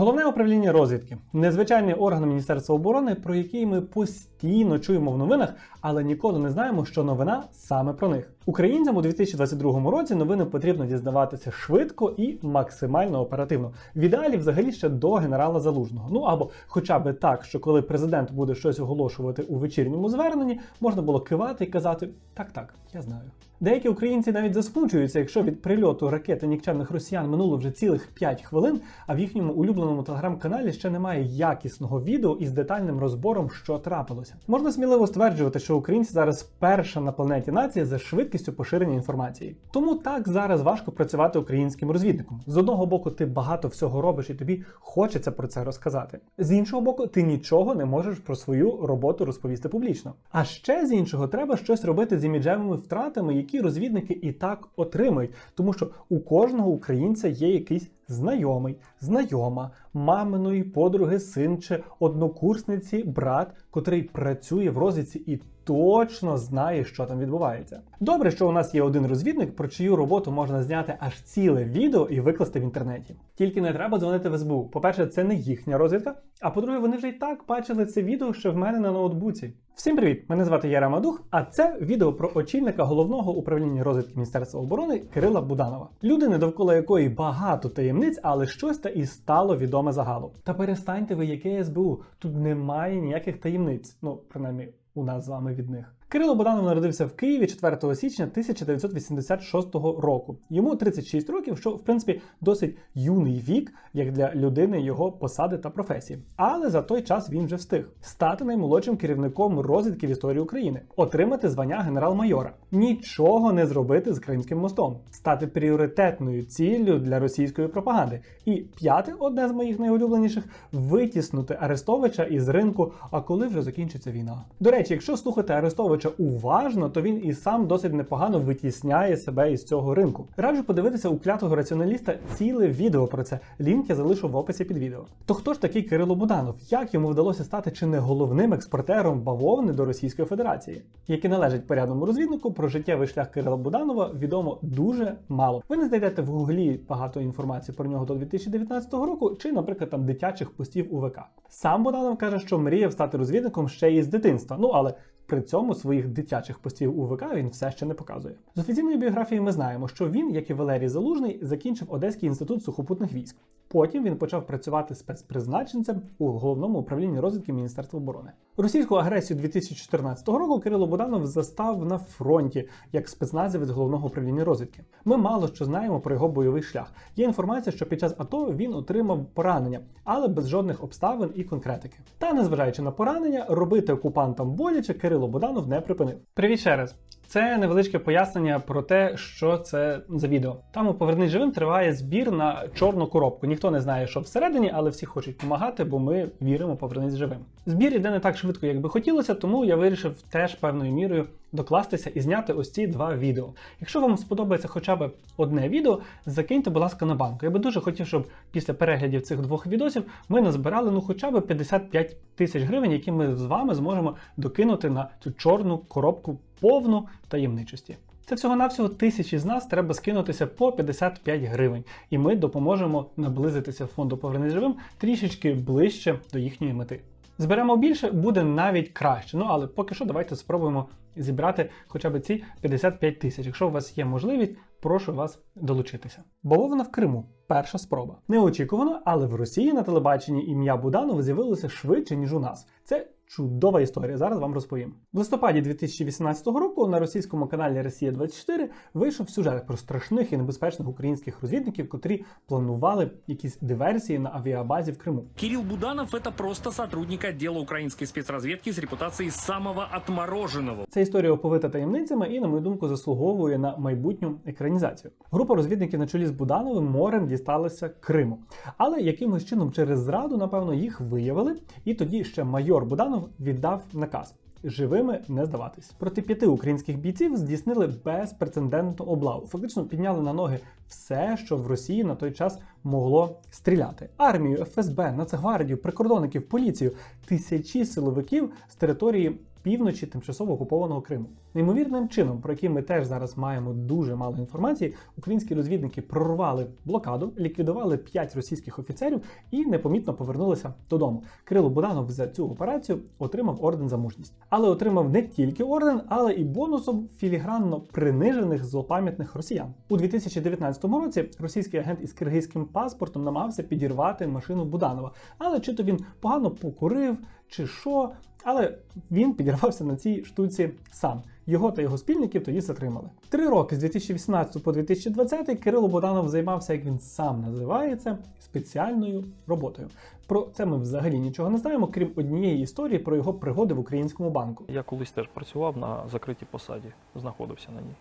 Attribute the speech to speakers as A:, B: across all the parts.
A: Головне управління розвідки незвичайний орган Міністерства оборони, про який ми постійно чуємо в новинах, але ніколи не знаємо, що новина саме про них. Українцям у 2022 році новини потрібно дізнаватися швидко і максимально оперативно. В ідеалі, взагалі, ще до генерала Залужного. Ну або хоча б так, що коли президент буде щось оголошувати у вечірньому зверненні, можна було кивати і казати: так, так, я знаю. Деякі українці навіть засмучуються, якщо від прильоту ракети нікчемних росіян минуло вже цілих 5 хвилин, а в їхньому улюбленому телеграм-каналі ще немає якісного відео із детальним розбором, що трапилося. Можна сміливо стверджувати, що українці зараз перша на планеті нація за швидкістю поширення інформації. Тому так зараз важко працювати українським розвідником. З одного боку, ти багато всього робиш, і тобі хочеться про це розказати. З іншого боку, ти нічого не можеш про свою роботу розповісти публічно. А ще з іншого, треба щось робити з іміджевими втратами, які розвідники і так отримають, тому що у кожного українця є якийсь знайомий, знайома, маминої подруги, син чи однокурсниці, брат, котрий працює в розвідці і точно знає, що там відбувається. Добре, що у нас є один розвідник, про чию роботу можна зняти аж ціле відео і викласти в інтернеті. Тільки не треба дзвонити в СБУ. По-перше, це не їхня розвідка. А по-друге, вони вже й так бачили це відео ще в мене на ноутбуці. Всім привіт! Мене звати Яра Мадух, а це відео про очільника головного управління розвідки Міністерства оборони Кирила Буданова. Людини, довкола якої багато таємниць, але щось та і стало відоме загалом. Та перестаньте ви, яке СБУ. Тут немає ніяких таємниць. Ну, принаймні, у нас з вами від них. Кирило Боданов народився в Києві 4 січня 1986 року. Йому 36 років, що в принципі досить юний вік, як для людини його посади та професії. Але за той час він вже встиг стати наймолодшим керівником розвідки в історії України, отримати звання генерал-майора, нічого не зробити з Кримським мостом, стати пріоритетною ціллю для російської пропаганди. І п'яте, одне з моїх найулюбленіших, витіснути Арестовича із ринку. А коли вже закінчиться війна? До речі, якщо слухати Арестовича уважно, то він і сам досить непогано витісняє себе із цього ринку. Раджу подивитися у клятого раціоналіста ціле відео про це. Лінк я залишу в описі під відео. То хто ж такий Кирило Буданов? Як йому вдалося стати чи не головним експортером бавовни до Російської Федерації? Які належить порядному розвіднику, про життєвий шлях Кирила Буданова відомо дуже мало. Ви не знайдете в гуглі багато інформації про нього до 2019 року, чи, наприклад, там дитячих постів у ВК. Сам Буданов каже, що мріяв стати розвідником ще із дитинства. Ну але при цьому своїх дитячих постів у ВК він все ще не показує. З офіційної біографії ми знаємо, що він, як і Валерій Залужний, закінчив Одеський інститут сухопутних військ. Потім він почав працювати спецпризначенцем у головному управлінні розвідки Міністерства оборони. Російську агресію 2014 року Кирило Буданов застав на фронті як спецназівець головного управління розвідки. Ми мало що знаємо про його бойовий шлях. Є інформація, що під час АТО він отримав поранення, але без жодних обставин і конкретики. Та незважаючи на поранення, робити окупантам боляче Кирило Буданов не припинив. Привіт ще раз. Це невеличке пояснення про те, що це за відео. Там у Повернись живим триває збір на чорну коробку. Ніхто не знає, що всередині, але всі хочуть допомагати, бо ми віримо повернись живим. Збір іде не так швидко, як би хотілося, тому я вирішив теж певною мірою докластися і зняти ось ці два відео. Якщо вам сподобається хоча б одне відео, закиньте, будь ласка, на банку. Я би дуже хотів, щоб після переглядів цих двох відосів ми назбирали ну хоча б 55 тисяч гривень, які ми з вами зможемо докинути на цю чорну коробку повну таємничості. Це всього-навсього тисячі з нас треба скинутися по 55 гривень, і ми допоможемо наблизитися фонду «Повернись живим трішечки ближче до їхньої мети. Зберемо більше, буде навіть краще. Ну але поки що давайте спробуємо зібрати хоча б ці 55 тисяч. Якщо у вас є можливість, прошу вас долучитися. Бавовна в Криму. Перша спроба. Неочікувано, але в Росії на телебаченні ім'я Буданова з'явилося швидше, ніж у нас. Це чудова історія. Зараз вам розповім. В листопаді 2018 року на російському каналі Росія 24 вийшов сюжет про страшних і небезпечних українських розвідників, котрі планували якісь диверсії на авіабазі в Криму.
B: Кирилл Буданов – это просто сотрудник отдела украинской спецразведки с репутацией самого отмороженного.
A: Ця історія оповита таємницями і, на мою думку, заслуговує на майбутню екранізацію. Група розвідників на чолі з Будановим морем дісталася Криму, але якимось чином через зраду, напевно, їх виявили, і тоді ще майор Буданов віддав наказ. Живими не здаватись. Проти п'яти українських бійців здійснили безпрецедентну облаву. Фактично підняли на ноги все, що в Росії на той час могло стріляти: армію, ФСБ, Нацгвардію, прикордонників, поліцію, тисячі силовиків з території півночі тимчасово окупованого Криму. Неймовірним чином, про який ми теж зараз маємо дуже мало інформації, українські розвідники прорвали блокаду, ліквідували п'ять російських офіцерів і непомітно повернулися додому. Кирило Буданов за цю операцію отримав орден за мужність, але отримав не тільки орден, але і бонусом філігранно принижених злопам'ятних росіян. У 2019 році російський агент із киргизьким паспортом намагався підірвати машину Буданова, але чи то він погано покурив, чи що. Але він підірвався на цій штуці сам. Його та його спільників тоді затримали. Три роки з 2018 по 2020 Кирило Буданов займався, як він сам називається, спеціальною роботою. Про це ми взагалі нічого не знаємо, крім однієї історії про його пригоди в українському банку.
C: Я колись теж працював на закритій посаді, знаходився на ній.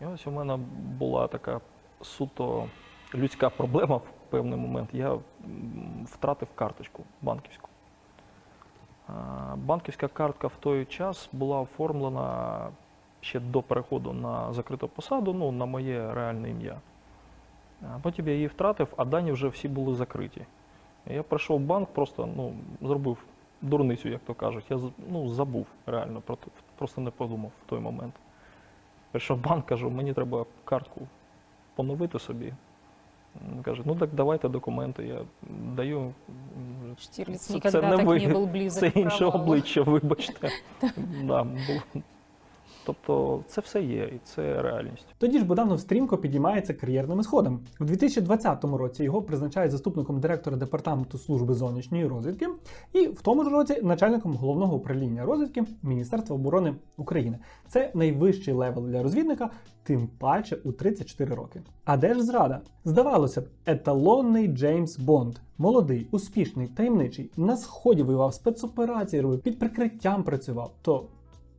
C: І ось у мене була така суто людська проблема в певний момент. Я втратив карточку банківську. Банківська картка в той час була оформлена ще до переходу на закриту посаду, ну, на моє реальне ім'я. Потім я її втратив, а дані вже всі були закриті. Я прийшов в банк, просто ну, зробив дурницю, як то кажуть. Я ну, забув реально, просто не подумав в той момент. Прийшов банк, кажу, мені треба картку поновити собі. Каже, ну так давайте документи. Я даю. Штірліц не
D: так не був близок
C: Це інше обличчя, вибачте. да, було. Тобто це все є, і це реальність.
A: Тоді ж Буданов стрімко підіймається кар'єрними сходами. У 2020 році його призначають заступником директора департаменту служби зовнішньої розвідки, і в тому ж році начальником головного управління розвідки Міністерства оборони України. Це найвищий левел для розвідника, тим паче у 34 роки. А де ж зрада? Здавалося б, еталонний Джеймс Бонд, молодий, успішний, таємничий, на сході воював спецоперації робив, під прикриттям працював. То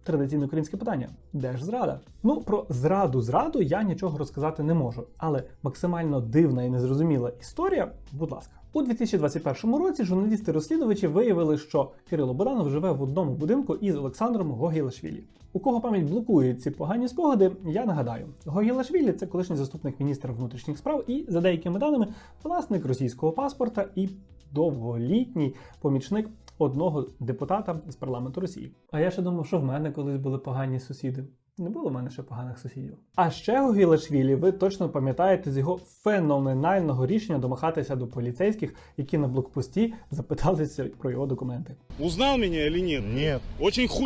A: Традиційне українське питання: де ж зрада? Ну про зраду зраду я нічого розказати не можу, але максимально дивна і незрозуміла історія, будь ласка. У 2021 році журналісти-розслідувачі виявили, що Кирило Боданов живе в одному будинку із Олександром Гогілашвілі. У кого пам'ять блокує ці погані спогади, я нагадаю. Гогілашвілі це колишній заступник міністра внутрішніх справ і, за деякими даними, власник російського паспорта і довголітній помічник одного депутата з парламенту Росії. А я ще думав, що в мене колись були погані сусіди. Не було в мене ще поганих сусідів. А ще Гогілашвілі ви точно пам'ятаєте з його феноменального рішення домахатися до поліцейських, які на блокпості запиталися про його документи.
E: Узнал меня или нет?
F: Нет.
E: Очень хуй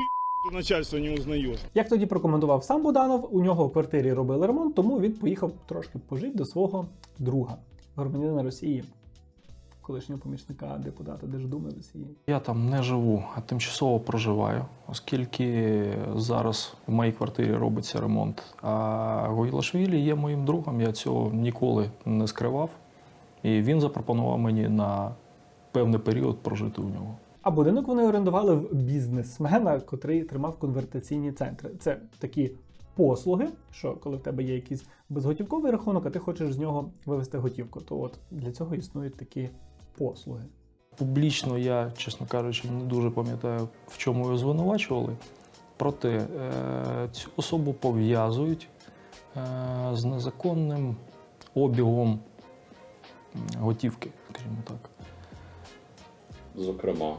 E: начальство не узнаешь.
A: Як тоді прокоментував сам Буданов, у нього в квартирі робили ремонт, тому він поїхав трошки пожити до свого друга, громадянина Росії, колишнього помічника депутата Держдуми Росії.
C: Я там не живу, а тимчасово проживаю, оскільки зараз в моїй квартирі робиться ремонт. А Гойлашвілі є моїм другом, я цього ніколи не скривав. І він запропонував мені на певний період прожити у нього.
A: А будинок вони орендували в бізнесмена, котрий тримав конвертаційні центри. Це такі послуги, що коли в тебе є якийсь безготівковий рахунок, а ти хочеш з нього вивести готівку, то от для цього існують такі послуги.
C: Публічно я, чесно кажучи, не дуже пам'ятаю, в чому його звинувачували. Проте е, цю особу пов'язують е, з незаконним обігом готівки, скажімо так.
F: Зокрема.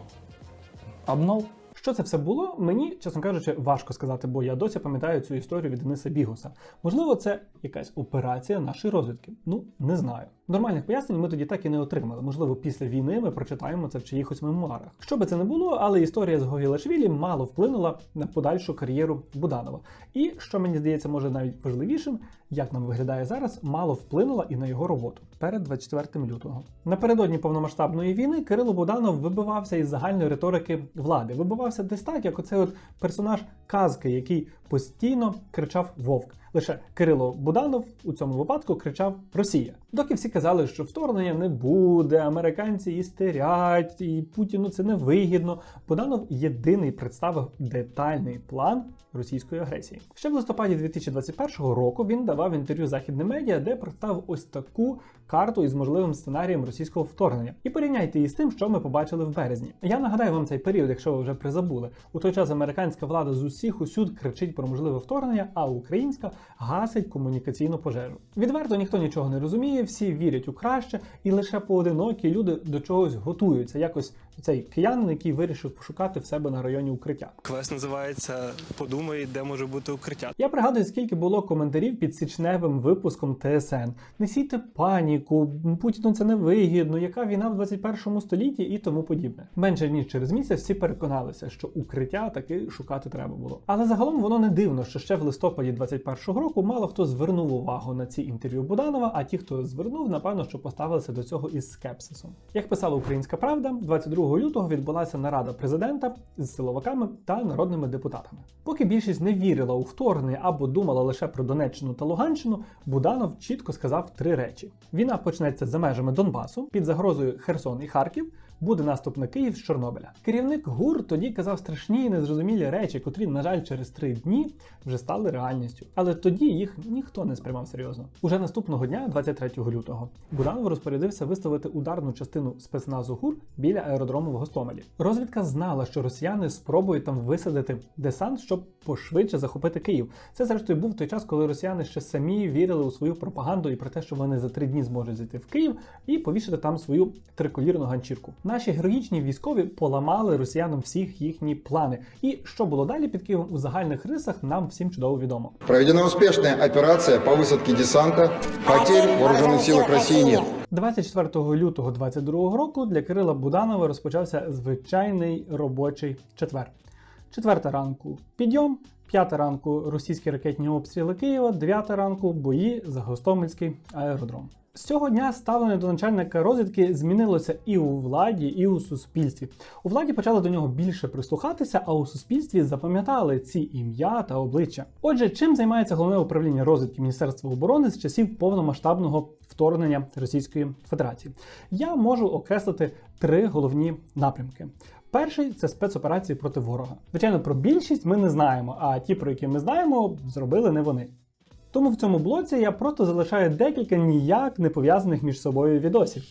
C: Обнал
A: Що це все було? Мені, чесно кажучи, важко сказати, бо я досі пам'ятаю цю історію від Дениса Бігуса. Можливо, це якась операція нашої розвідки. Ну, не знаю. Нормальних пояснень ми тоді так і не отримали. Можливо, після війни ми прочитаємо це в чиїхось мемуарах. Що би це не було, але історія з Гогілашвілі мало вплинула на подальшу кар'єру Буданова. І що мені здається, може навіть важливішим, як нам виглядає зараз, мало вплинула і на його роботу перед 24 лютого. Напередодні повномасштабної війни Кирило Буданов вибивався із загальної риторики влади. Вибивався десь так, як оцей от персонаж казки, який постійно кричав Вовк. Лише Кирило Буданов у цьому випадку кричав Росія. Доки всі казали, що вторгнення не буде, американці істерять, і Путіну це не вигідно. Буданов єдиний представив детальний план російської агресії. Ще в листопаді 2021 року він давав інтерв'ю західним медіа, де представив ось таку карту із можливим сценарієм російського вторгнення. І порівняйте її з тим, що ми побачили в березні. Я нагадаю вам цей період, якщо ви вже призабули. У той час американська влада з усіх усюд кричить про можливе вторгнення, а українська гасить комунікаційну пожежу. Відверто ніхто нічого не розуміє, всі вірять у краще, і лише поодинокі люди до чогось готуються, якось Цей киянин, який вирішив пошукати в себе на районі укриття.
D: Квест називається Подумай, де може бути укриття.
A: Я пригадую, скільки було коментарів під січневим випуском ТСН. Не сійте паніку, Путіну це не вигідно, яка війна в 21 столітті і тому подібне. Менше ніж через місяць всі переконалися, що укриття таки шукати треба було. Але загалом воно не дивно, що ще в листопаді 21-го року мало хто звернув увагу на ці інтерв'ю Буданова, а ті, хто звернув, напевно, що поставилися до цього із скепсисом. Як писала Українська Правда, 22 лютого відбулася нарада президента з силовиками та народними депутатами. Поки більшість не вірила у вторгнення або думала лише про Донеччину та Луганщину, Буданов чітко сказав три речі: війна почнеться за межами Донбасу під загрозою Херсон і Харків. Буде наступ на Київ з Чорнобиля. Керівник ГУР тоді казав страшні і незрозумілі речі, котрі, на жаль, через три дні вже стали реальністю. Але тоді їх ніхто не сприймав серйозно. Уже наступного дня, 23 лютого, Буданов розпорядився виставити ударну частину спецназу ГУР біля аеродрому в Гостомелі. Розвідка знала, що росіяни спробують там висадити десант, щоб пошвидше захопити Київ. Це зрештою був той час, коли росіяни ще самі вірили у свою пропаганду і про те, що вони за три дні зможуть зайти в Київ і повішати там свою триколірну ганчірку. Наші героїчні військові поламали росіянам всіх їхні плани. І що було далі під Києвом у загальних рисах, нам всім чудово відомо.
F: Проведена успешная операция по высадке десанта. Потерь в вооруженных силах России нет.
A: 24 лютого 22 року для Кирила Буданова розпочався звичайний робочий четвер. Четверта ранку підйом, п'ята ранку російські ракетні обстріли Києва, дев'ята ранку бої за Гостомельський аеродром. З цього дня ставлення до начальника розвідки змінилося і у владі, і у суспільстві. У владі почали до нього більше прислухатися, а у суспільстві запам'ятали ці ім'я та обличчя. Отже, чим займається головне управління розвідки Міністерства оборони з часів повномасштабного вторгнення Російської Федерації? Я можу окреслити три головні напрямки. Перший це спецоперації проти ворога. Звичайно, про більшість ми не знаємо, а ті, про які ми знаємо, зробили не вони. Тому в цьому блоці я просто залишаю декілька ніяк не пов'язаних між собою відосів.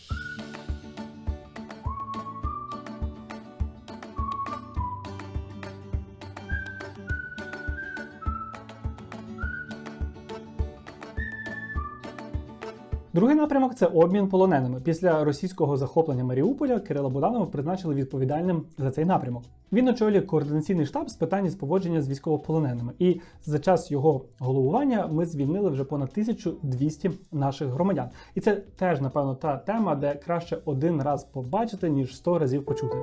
A: Другий напрямок це обмін полоненими. Після російського захоплення Маріуполя Кирила Буданова призначили відповідальним за цей напрямок. Він очолює координаційний штаб з питань поводження з військовополоненими. І за час його головування ми звільнили вже понад 1200 наших громадян. І це теж, напевно, та тема, де краще один раз побачити, ніж 100 разів почути.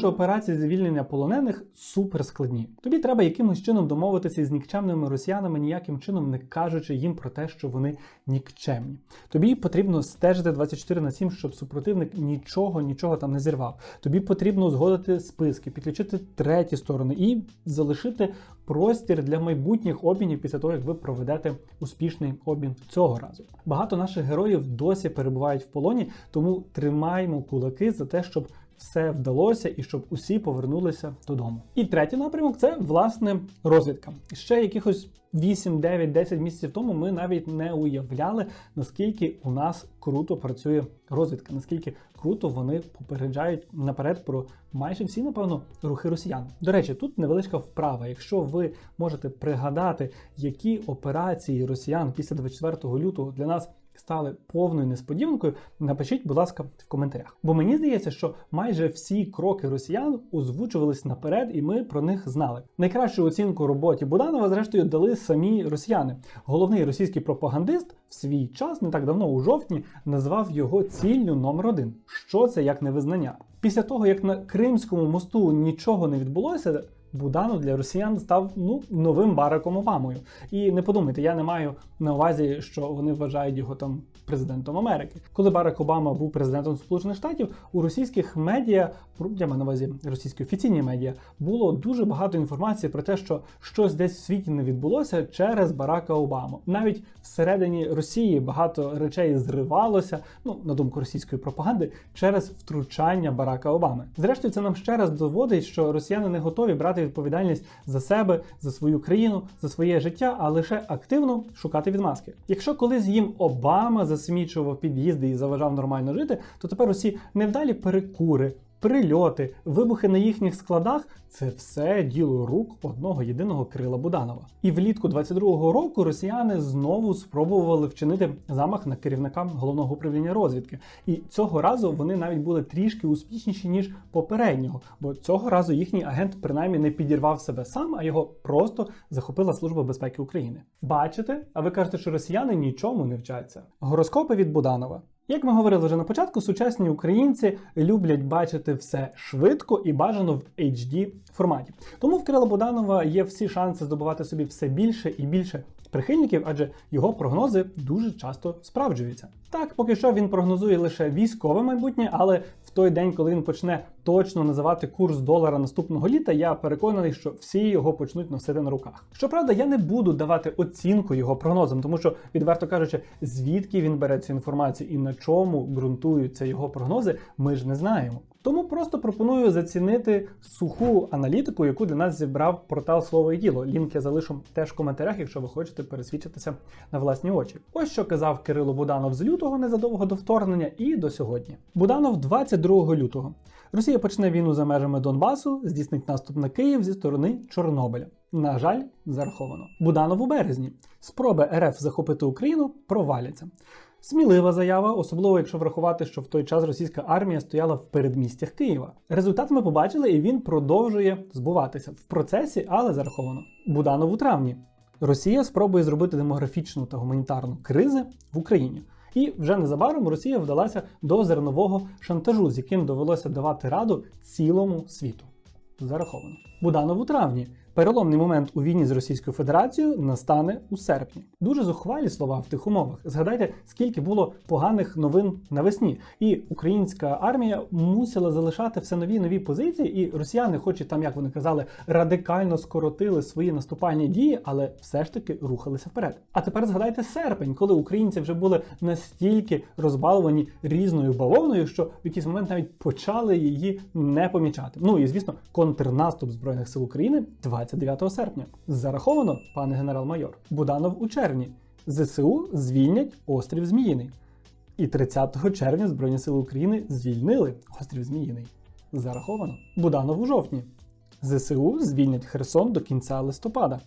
A: Що операції звільнення полонених суперскладні. Тобі треба якимось чином домовитися з нікчемними росіянами, ніяким чином не кажучи їм про те, що вони нікчемні. Тобі потрібно стежити 24 на 7, щоб супротивник нічого, нічого там не зірвав. Тобі потрібно узгодити списки, підключити треті сторони і залишити простір для майбутніх обмінів після того, як ви проведете успішний обмін цього разу. Багато наших героїв досі перебувають в полоні, тому тримаємо кулаки за те, щоб все вдалося і щоб усі повернулися додому. І третій напрямок це власне розвідка. Ще якихось 8, 9, 10 місяців тому ми навіть не уявляли, наскільки у нас круто працює розвідка, наскільки круто вони попереджають наперед про майже всі, напевно, рухи росіян. До речі, тут невеличка вправа. Якщо ви можете пригадати, які операції росіян після 24 лютого для нас стали повною несподіванкою, напишіть, будь ласка, в коментарях. Бо мені здається, що майже всі кроки росіян озвучувались наперед, і ми про них знали. Найкращу оцінку роботі Буданова, зрештою, дали самі росіяни. Головний російський пропагандист в свій час, не так давно, у жовтні, назвав його ціллю номер один. Що це як невизнання? Після того, як на Кримському мосту нічого не відбулося. Буданов для росіян став ну новим Бараком Обамою. І не подумайте, я не маю на увазі, що вони вважають його там президентом Америки. Коли Барак Обама був президентом Сполучених Штатів, у російських медіа, я маю на увазі російські офіційні медіа, було дуже багато інформації про те, що щось десь в світі не відбулося через Барака Обаму. Навіть всередині Росії багато речей зривалося, ну на думку російської пропаганди, через втручання Барака Обами. Зрештою, це нам ще раз доводить, що росіяни не готові брати відповідальність за себе, за свою країну, за своє життя, а лише активно шукати відмазки. Якщо колись їм Обама засмічував під'їзди і заважав нормально жити, то тепер усі невдалі перекури. Прильоти, вибухи на їхніх складах це все діло рук одного єдиного Кирила Буданова. І влітку 22-го року росіяни знову спробували вчинити замах на керівника головного управління розвідки. І цього разу вони навіть були трішки успішніші ніж попереднього, бо цього разу їхній агент принаймні не підірвав себе сам, а його просто захопила Служба безпеки України. Бачите? А ви кажете, що росіяни нічому не вчаться. Гороскопи від Буданова. Як ми говорили вже на початку, сучасні українці люблять бачити все швидко і бажано в HD форматі. Тому в Кирила Буданова є всі шанси здобувати собі все більше і більше прихильників, адже його прогнози дуже часто справджуються. Так, поки що він прогнозує лише військове майбутнє, але в той день, коли він почне точно називати курс долара наступного літа, я переконаний, що всі його почнуть носити на руках. Щоправда, я не буду давати оцінку його прогнозам, тому що, відверто кажучи, звідки він бере цю інформацію і на чому ґрунтуються його прогнози, ми ж не знаємо. Тому просто пропоную зацінити суху аналітику, яку для нас зібрав портал Слово і діло. Лінк я залишу теж в коментарях, якщо ви хочете пересвідчитися на власні очі. Ось що казав Кирило Буданов з лютого незадовго до вторгнення і до сьогодні. Буданов 22 лютого. Росія почне війну за межами Донбасу, здійснить наступ на Київ зі сторони Чорнобиля. На жаль, зараховано. Буданов у березні. Спроби РФ захопити Україну проваляться. Смілива заява, особливо якщо врахувати, що в той час російська армія стояла в передмістях Києва. Результат ми побачили, і він продовжує збуватися в процесі, але зараховано. Буданов у травні. Росія спробує зробити демографічну та гуманітарну кризи в Україні. І вже незабаром Росія вдалася до зернового шантажу, з яким довелося давати раду цілому світу. Зараховано. Буданов у травні. Переломний момент у війні з Російською Федерацією настане у серпні. Дуже зухвалі слова в тих умовах. Згадайте, скільки було поганих новин навесні, і українська армія мусила залишати все нові нові позиції. І росіяни, хоч і там, як вони казали, радикально скоротили свої наступальні дії, але все ж таки рухалися вперед. А тепер згадайте серпень, коли українці вже були настільки розбаловані різною бавовною, що в якийсь момент навіть почали її не помічати. Ну і звісно, контрнаступ збройних сил України 29 серпня. Зараховано, пане генерал-майор, Буданов у червні. ЗСУ звільнять острів Зміїний. І 30 червня Збройні Сили України звільнили острів Зміїний. Зараховано. Буданов у жовтні. ЗСУ звільнять Херсон до кінця листопада.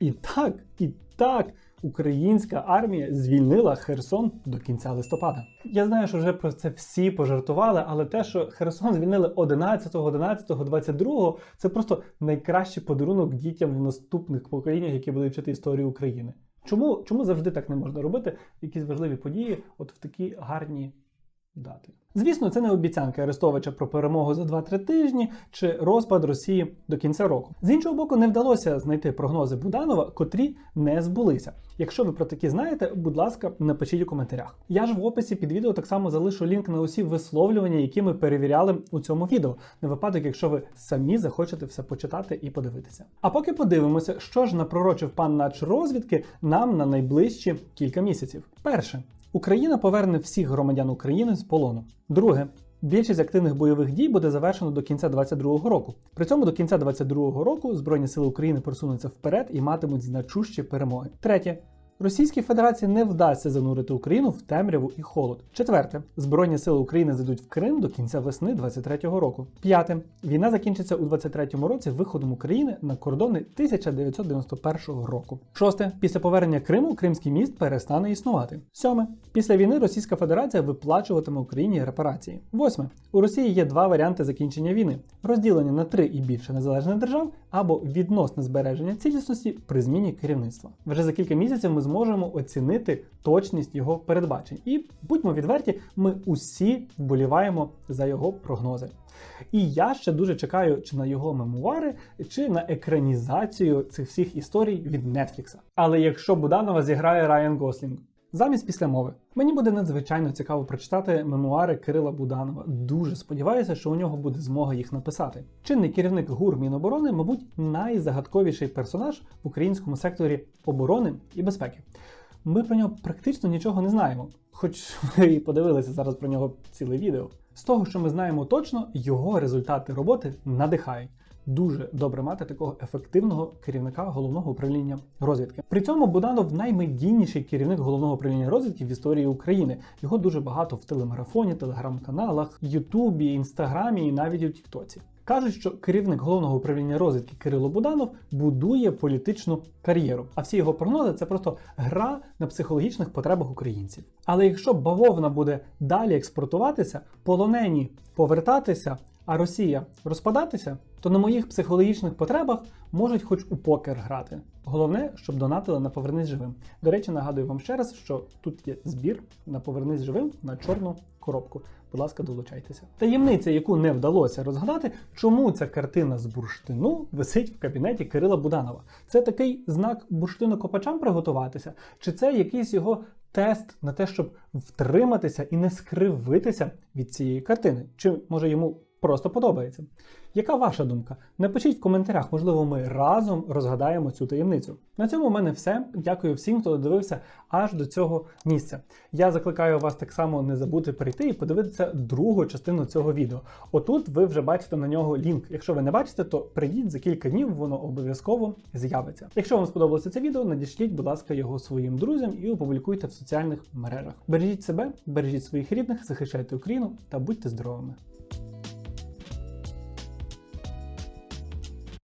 A: І так, і так, українська армія звільнила Херсон до кінця листопада. Я знаю, що вже про це всі пожартували, але те, що Херсон звільнили 11, 11, 22, це просто найкращий подарунок дітям в наступних поколіннях, які будуть вчити історію України. Чому, чому завжди так не можна робити? Якісь важливі події, от в такі гарні дати. Звісно, це не обіцянки Арестовича про перемогу за 2-3 тижні чи розпад Росії до кінця року. З іншого боку, не вдалося знайти прогнози Буданова, котрі не збулися. Якщо ви про такі знаєте, будь ласка, напишіть у коментарях. Я ж в описі під відео так само залишу лінк на усі висловлювання, які ми перевіряли у цьому відео, на випадок, якщо ви самі захочете все почитати і подивитися. А поки подивимося, що ж напророчив пан нач розвідки нам на найближчі кілька місяців. Перше. Україна поверне всіх громадян України з полону. Друге. Більшість активних бойових дій буде завершено до кінця 2022 року. При цьому до кінця 2022 року Збройні сили України просунуться вперед і матимуть значущі перемоги. Третє. Російській Федерації не вдасться занурити Україну в темряву і холод. Четверте. Збройні сили України зайдуть в Крим до кінця весни 23-го року. П'яте. Війна закінчиться у 23-му році виходом України на кордони 1991 року. Шосте. Після повернення Криму Кримський міст перестане існувати. Сьоме. Після війни Російська Федерація виплачуватиме Україні репарації. Восьме. У Росії є два варіанти закінчення війни: розділення на три і більше незалежних держав або відносне збереження цілісності при зміні керівництва. Вже за кілька місяців ми зможемо оцінити точність його передбачень. І будьмо відверті, ми усі вболіваємо за його прогнози. І я ще дуже чекаю чи на його мемуари, чи на екранізацію цих всіх історій від Нетфлікса. Але якщо Буданова зіграє Райан Гослінг. Замість післямови мені буде надзвичайно цікаво прочитати мемуари Кирила Буданова. Дуже сподіваюся, що у нього буде змога їх написати. Чинний керівник ГУР Міноборони, мабуть, найзагадковіший персонаж в українському секторі оборони і безпеки. Ми про нього практично нічого не знаємо, хоч ви і подивилися зараз про нього ціле відео. З того, що ми знаємо точно, його результати роботи надихають. Дуже добре мати такого ефективного керівника головного управління розвідки. При цьому Буданов наймедійніший керівник головного управління розвідки в історії України. Його дуже багато в телемарафоні, телеграм-каналах, Ютубі, Інстаграмі і навіть у Тіктоці. Кажуть, що керівник головного управління розвідки Кирило Буданов будує політичну кар'єру, а всі його прогнози це просто гра на психологічних потребах українців. Але якщо бавовна буде далі експортуватися, полонені повертатися, а Росія розпадатися, то на моїх психологічних потребах можуть хоч у покер грати. Головне, щоб донатили на повернись живим. До речі, нагадую вам ще раз, що тут є збір на повернись живим на чорну коробку. Будь ласка, долучайтеся. Таємниця, яку не вдалося розгадати, чому ця картина з бурштину висить в кабінеті Кирила Буданова. Це такий знак бурштинокопачам приготуватися, чи це якийсь його тест на те, щоб втриматися і не скривитися від цієї картини? Чи може йому просто подобається? Яка ваша думка? Напишіть в коментарях, можливо, ми разом розгадаємо цю таємницю. На цьому в мене все. Дякую всім, хто додивився аж до цього місця. Я закликаю вас так само не забути прийти і подивитися другу частину цього відео. Отут ви вже бачите на нього лінк. Якщо ви не бачите, то прийдіть за кілька днів, воно обов'язково з'явиться. Якщо вам сподобалося це відео, надішліть, будь ласка, його своїм друзям і опублікуйте в соціальних мережах. Бережіть себе, бережіть своїх рідних, захищайте Україну та будьте здоровими.